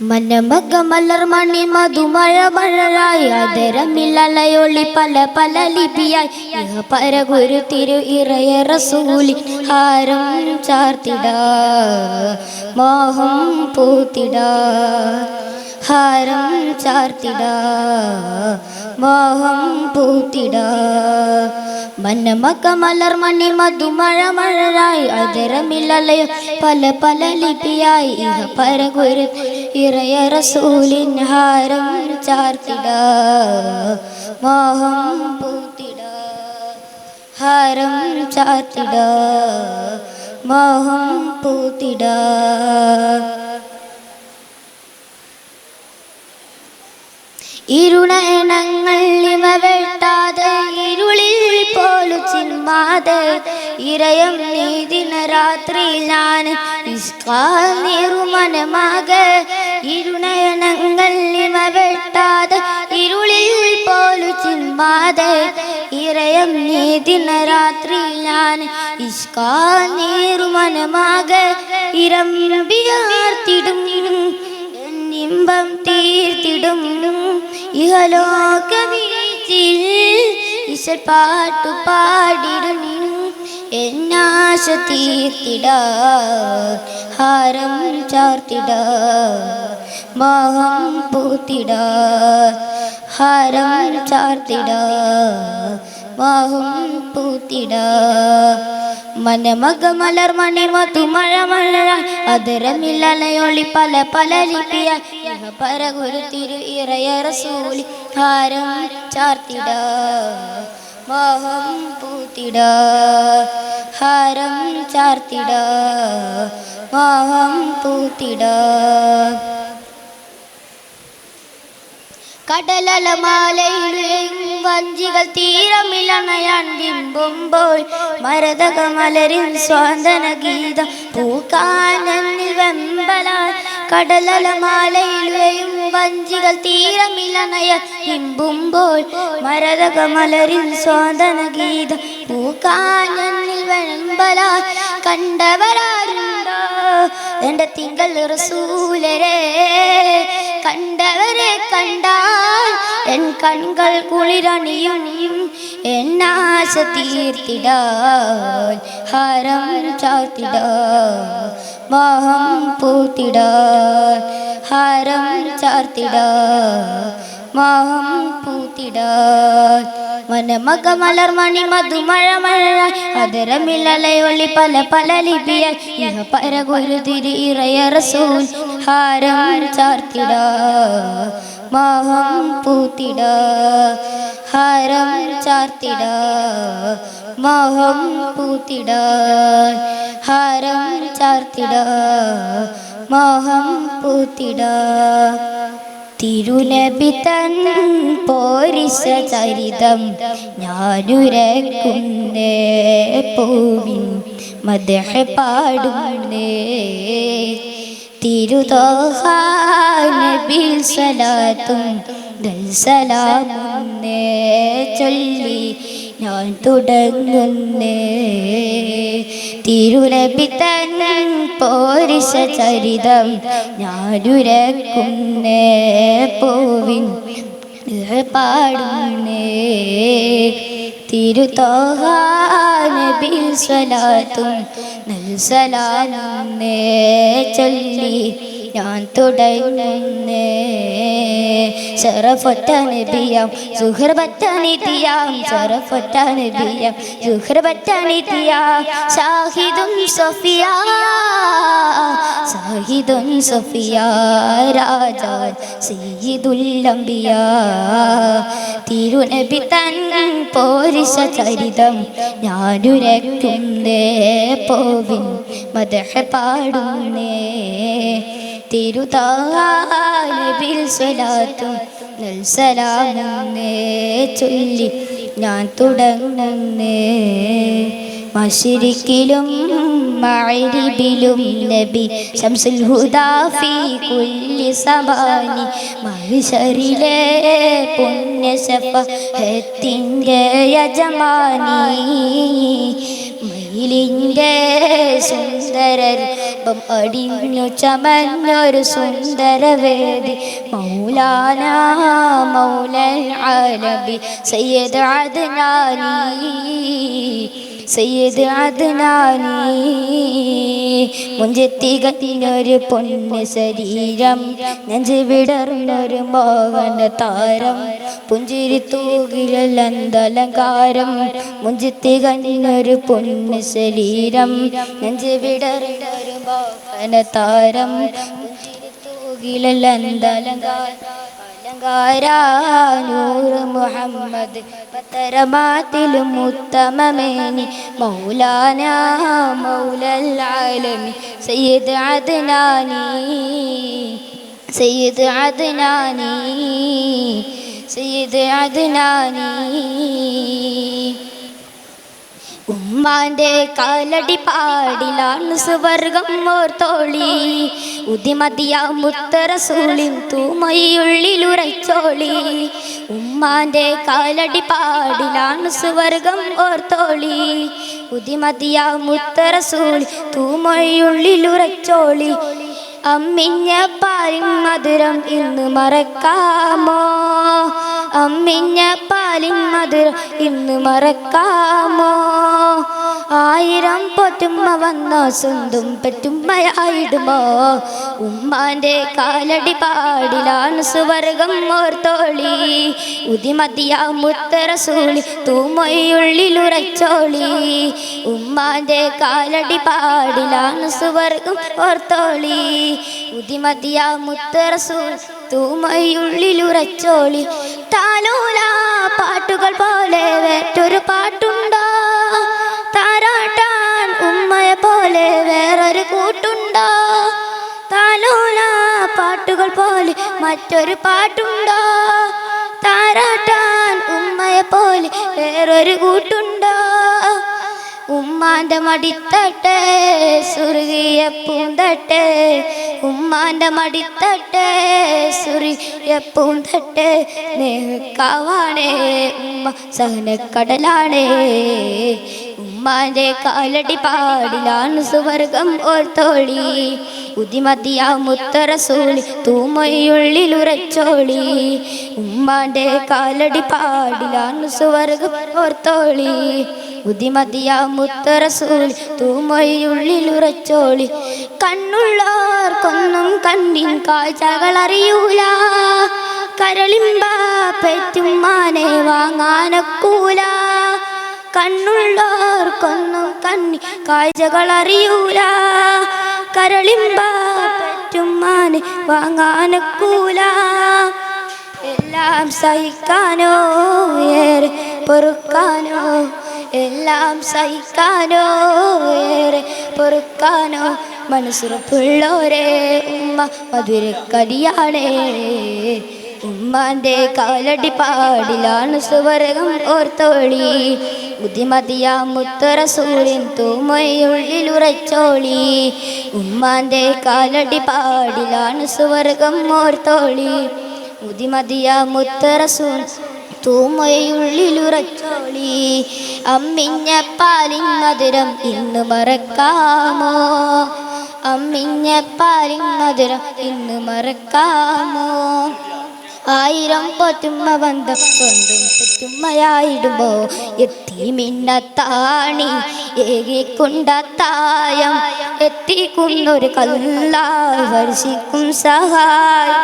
മനമക മലർ മണി മധുമഴ മഴരായി അതരമില്ലലയൊളി പല പല ലിപിയായി. ഇഹ പരഗുരു തിരു ഇറയ റസൂലി. ഹാരം ചാർത്തിട മോഹം പൂത്തിട ഹാരം ചാർത്തിട മോഹം പൂത്തിട. മന്നമക്ക മലർ മണി മധുമഴ മഴയായി അതിരമില്ലയോ പല പല ലിപിയായി. ഇഹ പരകുരു ഇറയ റസൂലിൻ ഹാരം ചാർത്തിട. മോഹം പൂത്തിട. ഹാരം ചാർത്തിട. മോഹം പൂത്തിട. ഇരുണയണങ്ങൾ ഇവ വെട്ടാതെ ഇരുളിൽ പോലു ചിന്മാതെ ഇരയം നീതിന രാത്രി ഞാൻ നിറുമനമാക ഇരുണയണങ്ങൾ ഇവ വെട്ടാതെ ഇരുളിൽ പോലു ചിന്മാതെ ഇരയം നീതിന രാത്രി ഞാൻ ഇഷ്കാ നിറുമനമാക ഇരമ്പിയാർത്തിടും എന്നിമ്പം തീർത്തിടും. ഇഹലോക വീഴ്ചയിൽ ഇശൽ പാട്ടു പാടിടുന്നു എന്നാശ തീർത്തിട ഹാരം ചാർത്തിട മോഹം പൂത്തിട ഹാരം ചാർത്തിട മോഹം പൂത്തിട. മനമക മലർ മണി മതു മഴ അതരമില്ലലയൊളി പല പല ലിപിയ പരഗുരു തിരു ഇറയറ റസൂലി ഹാരം ചാർത്തിട മോഹം പൂത്തിട ഹാരം ചാർത്തിട മോഹം പൂത്തിട കടലലമാലയിലും വഞ്ചികൾ തീരമിലണയാൻ ബിംബുമ്പോൾ മരതക മലരിൻ സ്വാന്തന ഗീതം പൂക്കാനിൽ വെമ്പലാൽ കടലലമാലയിലും വഞ്ചികൾ തീരമിലണയ ബിംബുമ്പോൾ മരതകമലരിൽ സ്വാതന ഗീതം പൂക്കാനിൽ വെമ്പലാൽ കണ്ടവരാരുണ്ടോ? എന്റെ തിങ്കൾ റസൂലരെ കണ്ടവരെ കണ്ടാൽ എൻ കൺകൾ കുളിരണിയും എന്നാശ തീർത്തിടാൻ ഹരം ചാർത്തിട മോഹം പൂത്തിട ഹരം ചാർത്തിട മോഹം പൂത്തിട മനമക മലർ മണി മധുമഴ മഴ അതരമില്ലലയൊളി പല പല ലിപിയ ഇഹ പരഗുരു തിരി ഇറയ ഹാരം ചാർത്തിട. മാഹം പൂത്തിട. ഹാരം ചാർത്തിട. മോഹം പൂത്തിട. ഹാരം ചാർത്തിട. മോഹം പൂത്തിട. തിരുനബി തൻ പോരിശ ചരിതം ഞാനുരക്കുന്നേ പൂവിൻ മദഹ പാടുന്നേ. തിരുതോഹാനബിൽ സലാത്തും സലാമുന്നേ ചൊല്ലി ഞാൻ തുടങ്ങുന്നേ. തിരുനബി തൻ പോരിഷ ചരിതം ഞാനുരക്കുന്നേ. പൂവിൻ പാടുന്നേ. തിരുത്തോഹാനബിൽ സ്വലാത്തും നൽസലാനേ ചൊല്ലി ഞാൻ തുടങ്ങുന്നേ. ശറഫൊറ്റ നബിയാം സുഹൃബറ്റ നിധിയാം ശറഫൊറ്റ നബിയാം സുഹൃബറ്റ നിധിയാം. ഷാഹിദും സഫിയ സാഹിദും രാജ സീദുല്ലംബിയ തിരുനബി തൻ പോരിശ ചരിതം ഞാനുരക്കുന്നേ പോവിൻ മദഹ പാടുന്നേ. തിരുതാലബിൽ സ്വലാത്തും സലാമുന്നേ ചൊല്ലി ഞാൻ തുടങ്ങുന്നേ. മഷിരിക്കിലും മഅരിബിലും നബി ശംസുൽ ഹുദാ ഫീ കുല്ലി സബാനി മഹിശരിലെ പുണ്യ ശഫഹത്തിന്റെ യജമാനി. കുയിലിന്റെ സുന്ദരരൂപം അടിഞ്ഞു ചമഞ്ഞൊരു സുന്ദരവേദി. മൗലാന മൗലൽ അലബി സയ്യദ് അദ്നാനി. സയ്യദ് അദ്നാനി മുഞ്ചെത്തികത്തിനൊരു പൊന്ന് ശരീരം നെഞ്ച് വിടർന്നൊരു മോഹന താരം പുഞ്ചിരി തൂകിലന്തലങ്കാരം മുഞ്ചെത്തികത്തിനൊരു പൊന്ന് ശരീരം നെഞ്ച് വിടർന്നൊരു മോഹന താരം പുഞ്ചിരി തൂകിലന്തലങ്കാരം അലങ്കാരാനൂറ് മുഹമ്മദ് പത്തരമാത്തിലും മുത്തമേനി മൗലാന മൗലല്ലാലി സയ്യിദ് അദ്നാനി സയ്യിദ് അദ്നാനി സയ്യിദ് അദ്നാനി. ഉമ്മാന്റെ കാലടി പാടിലാണ് സുവർഗം ഓർത്തോളി. ഉദിമതിയ മുത്തറസൂളിൻ തൂമയുള്ളിലുറച്ചോളി ഉമ്മാന്റെ കാലടി പാടിലാണ് സുവർഗം ഓർത്തോളി. ഉദിമതിയ മുത്തറസൂളി തൂമയുള്ളിലുറച്ചോളി അമ്മിഞ്ഞ പാലിൻ മധുരം ഇന്ന് മറക്കാമോ? അമ്മിഞ്ഞ പാലിൻ മധുരം ഇന്ന് മറക്കാമോ? ആയിരം പൊറ്റുമ്മ വന്നോ സ്വന്തം പെറ്റുമ്മയായിടുമോ? ഉമ്മാന്റെ കാലടി പാടിലാണ് സുവർഗം ഓർത്തോളി. ഉദിമതിയ മുത്തറസൂളി തൂമൊയുള്ളിലുറച്ചോളി ഉമ്മാന്റെ കാലടി പാടിലാണ് സുവർഗം ഓർത്തോളി. ഉദിമതിയ മുത്തറസൂൾ തൂമൊയുള്ളിലുറച്ചോളി താലോല പാട്ടുകൾ പോലെ വേറ്റൊരു പാട്ടുണ്ടോ? താരാട്ടാൻ ഉമ്മയെ പോലെ വേറൊരു കൂട്ടുണ്ടോ? താലോല പാട്ടുകൾ പോലെ മറ്റൊരു പാട്ടുണ്ടോ? താരാട്ടാൻ ഉമ്മയെ പോലെ വേറൊരു കൂട്ടുണ്ടോ? ഉമ്മാന്റെ മടിത്തട്ടെ സുറുകിയ പൂന്തട്ടെ. ഉമ്മാന്റെ മടിത്തട്ടെ സുറിയ പൂന്തട്ടെ. നേക്കാവാണേ ഉമ്മ സഹനക്കടലാണേ. ഉമ്മാന്റെ കാലടി പാടിലാണ് സുവർഗം ഓർത്തോളി ബുദ്ധിമതിയ മുത്തറസൂളി തൂമൊയ്യുള്ളിലുറച്ചോളി ഉമ്മാന്റെ കാലടി പാടിലാണ് സുവർഗം ഓർത്തോളി ബുദ്ധിമതിയ മുത്തറസൂളി തൂമൊയ്യുള്ളിലുറച്ചോളി കണ്ണുള്ളവർക്കൊന്നും കണ്ണിൻ കാഴ്ചകൾ അറിയൂല. കരളിമ്പ പെറ്റുമ്മാനെ വാങ്ങാനക്കൂല. കണ്ണുള്ളവർക്കൊന്നും കണ്ണി കാഴ്ചകൾ അറിയൂല കരളിമ്പ പെറ്റുമ്മാനെ വാങ്ങാനക്കൂല. എല്ലാം സഹിക്കാനോ ഏറെ പൊറുക്കാനോ എല്ലാം സഹിക്കാനോ ഏറെ പൊറുക്കാനോ. മനസ്സുറപ്പുള്ളോരേ ഉമ്മ മധുരക്കരിയാണേ ഉമ്മാന്റെ കാലടി പാടിലാണ് സുവർഗം ഓർത്തോളി. ബുദ്ധിമതിയ മുത്തറസൂര്യൻ തൂമയുള്ളിലുറച്ചോളി ഉമ്മാന്റെ കാലടി പാടിലാണ് സുവർഗം മോർത്തോളി ബുദ്ധിമതിയാ മുത്തറസൂൻ തൂമയുള്ളിലുറച്ചോളി അമ്മിഞ്ഞ പാലിൻ മധുരം ഇന്ന് മറക്കാമോ? അമ്മിഞ്ഞ പാലിൻ മധുരം ഇന്ന് മറക്കാമോ? ആയിരം പൊറ്റുമ്മ ബന്ധം കൊണ്ടും പെറ്റുമ്മയായിടുമ്പോ എത്തി മിന്നത്താണി ഏകിക്കൊണ്ടത്തായം എത്തിക്കുന്നൊരു കല്ലാ വർഷിക്കും സഹായം.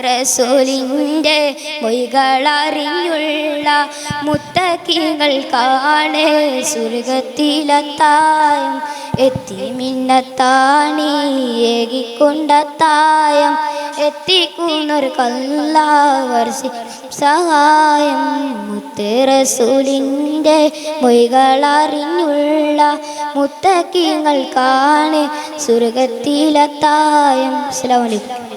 റസൂലിന്റെ മൊയ്കളറിഞ്ഞുള്ള മുത്തക്കികൾ കാണേ. സ്വർഗത്തിലത്തായം എത്തി മിന്നത്താണി ഏകിക്കൊണ്ടത്തായം എത്തിക്കുന്നൊരു കല്ലാവർഷി സഹായം. സഹായം മുത്തറസൂലിന്റെ മൊയ്കളറിഞ്ഞുള്ള മുത്തക്കിങ്ങൾ കാണേ. സ്വർഗത്തിലത്തായം. അസ്സലാമു അലൈക്കും.